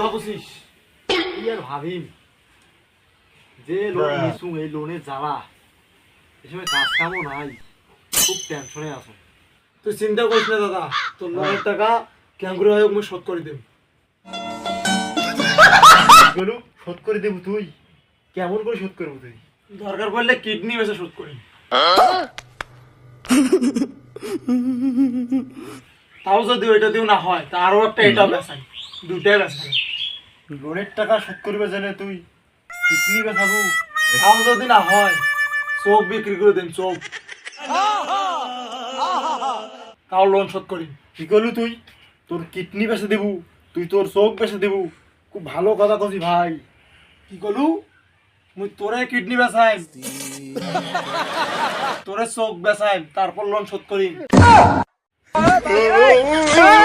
ভাবছিস কি আর ভাবিম? যে লোন নিছু এই লোনের জ্বালা। কাজ কামও নাই। খুব টেনশনে আছো। তুই চিন্তা করিস না দাদা। তোর লোনের টাকা ক্যাঙ্গুরি হয়ে মুই শোধ করে দেব গেলু শোধ করে দেবো তুই? কেমন করে শোধ করব তুই? দরকার পড়লে কিডনি বেচে শোধ করি। তাও যদি ওইটা দিও না হয় তা আরও একটা এটা বেচাই। দুটাই বেচাই। লোনের টাকা শোধ করবে জানে তুই। কিডনি বেচাবো? তাও যদি না হয় চোখ বিক্রি করে দেন চোখ। তাও লোন শোধ করি। কি করলু তুই? তোর কিডনি বেচে দেবু তুই তোর চোখ বেচে দেবু। খুব ভালো কথা কছি ভাই। কি করলু? মুই তোরে কিডনি বেচাই। তোরে চোখ বেচাই তারপর লোন শোধ করি